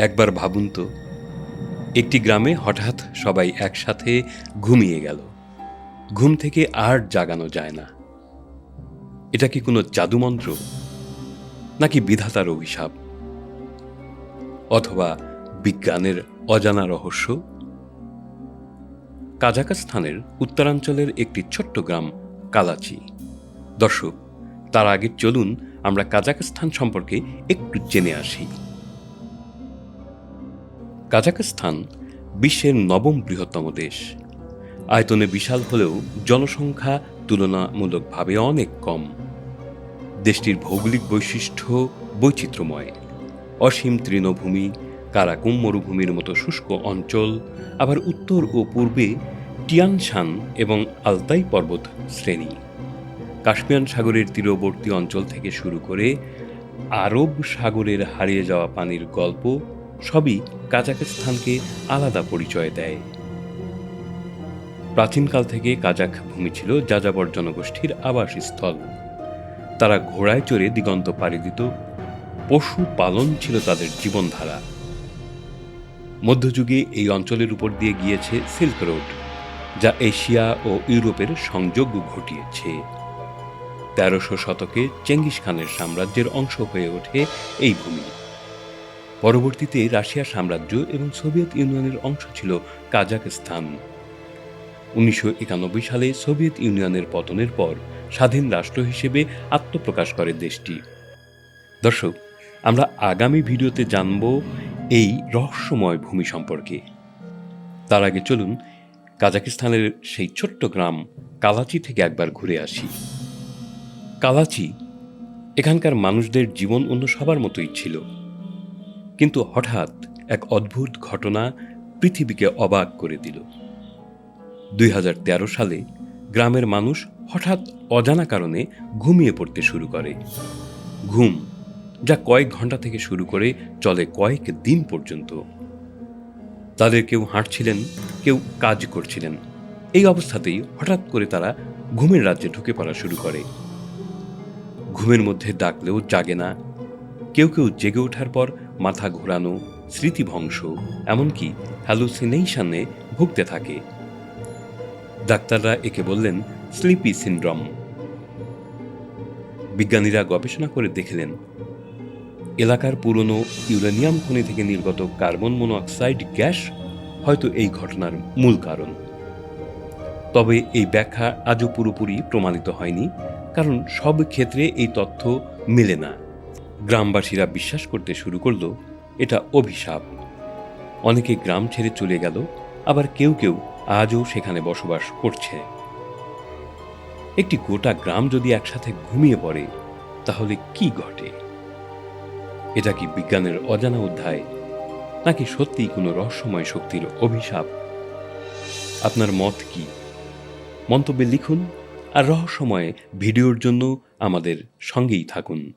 একবার ভাবুন তো, একটি গ্রামে হঠাৎ সবাই একসাথে ঘুমিয়ে গেল। ঘুম থেকে আর জাগানো যায় না। এটা কি কোনো জাদুমন্ত্র? নাকি বিধাতার অভিশাপ? অথবা বিজ্ঞানের অজানা রহস্য? কাজাকাস্তানের উত্তরাঞ্চলের একটি ছোট্ট গ্রাম কালাচি। দর্শক, তার আগে চলুন আমরা কাজাকস্তান সম্পর্কে একটু জেনে আসি। কাজাকস্তান বিশ্বের নবম বৃহত্তম দেশ। আয়তনে বিশাল হলেও জনসংখ্যা তুলনামূলকভাবে অনেক কম। দেশটির ভৌগোলিক বৈশিষ্ট্য বৈচিত্র্যময়। অসীম তৃণভূমি, কারাকুম মরুভূমির মতো শুষ্ক অঞ্চল, আবার উত্তর ও পূর্বে টিয়ানশান এবং আলতাই পর্বত শ্রেণি। কাশ্মীয়ান সাগরের তীরবর্তী অঞ্চল থেকে শুরু করে আরব সাগরের হারিয়ে যাওয়া পানির গল্প সবই কাজাকস্তানকে আলাদা পরিচয় দেয়। প্রাচীনকাল থেকে কাজাক ভূমি ছিল যাযাবর জনগোষ্ঠীর আবাসস্থল। তারা ঘোড়ায় চড়ে দিগন্ত পাড়ি দিত, পশু পালন ছিল তাদের জীবনধারা। মধ্যযুগে এই অঞ্চলের উপর দিয়ে গিয়েছে সিল্ক রোড, যা এশিয়া ও ইউরোপের সংযোগ ঘটিয়েছে। তেরোশো শতকে চেঙ্গিস খানের সাম্রাজ্যের অংশ হয়ে ওঠে এই ভূমি। পরবর্তীতে রাশিয়া সাম্রাজ্য এবং সোভিয়েত ইউনিয়নের অংশ ছিল কাজাকস্তান উনিশশো একানব্বই সালে সোভিয়েত ইউনিয়নের পতনের পর স্বাধীন রাষ্ট্র হিসেবে আত্মপ্রকাশ করে দেশটি। দর্শক, আমরা আগামী ভিডিওতে জানব এই রহস্যময় ভূমি সম্পর্কে। তার আগে চলুন কাজাকিস্তানের সেই ছোট্ট গ্রাম কালাচি থেকে একবার ঘুরে আসি। কালাচি এখানকার মানুষদের জীবন অন্য সবার মতোই ছিল। কিন্তু হঠাৎ এক অদ্ভুত ঘটনা পৃথিবীকে অবাক করে দিল। দুই হাজার তেরো সালে গ্রামের মানুষ হঠাৎ অজানা কারণে ঘুমিয়ে পড়তে শুরু করে। ঘুম, যা কয়েক ঘণ্টা থেকে শুরু করে চলে কয়েক দিন পর্যন্ত। তাদের কেউ হাঁটছিলেন, কেউ কাজ করছিলেন। এই অবস্থাতেই হঠাৎ করে তারা ঘুমের রাজ্যে ঢুকে পড়া শুরু করে। ঘুমের মধ্যে ডাকলেও জাগে না। কেউ কেউ জেগে ওঠার পর মাথা ঘোরানো স্মৃতিভংশ এমনকি হ্যালুসিনেশনে ভুগতে থাকে। ডাক্তাররা একে বললেন স্লিপি সিন্ড্রম বিজ্ঞানীরা গবেষণা করে দেখলেন, এলাকার পুরনো ইউরেনিয়াম খনি থেকে নির্গত কার্বন মনোঅক্সাইড গ্যাস হয়তো এই ঘটনার মূল কারণ। তবে এই ব্যাখ্যা আজও পুরোপুরি প্রমাণিত হয়নি, কারণ সব ক্ষেত্রে এই তথ্য মেলে না। গ্রামবাসীরা বিশ্বাস করতে শুরু করল, এটা অভিশাপ। অনেকে গ্রাম ছেড়ে চলে গেল, আবার কেউ কেউ আজও সেখানে বসবাস করছে। একটি গোটা গ্রাম যদি একসাথে ঘুমিয়ে পড়ে, তাহলে কি ঘটে? এটা কি বিজ্ঞানের অজানা অধ্যায়, নাকি সত্যিই কোনো রহস্যময় শক্তির অভিশাপ? আপনার মত কি? মন্তব্যে লিখুন আর রহস্যময় ভিডিওর জন্য আমাদের সঙ্গেই থাকুন।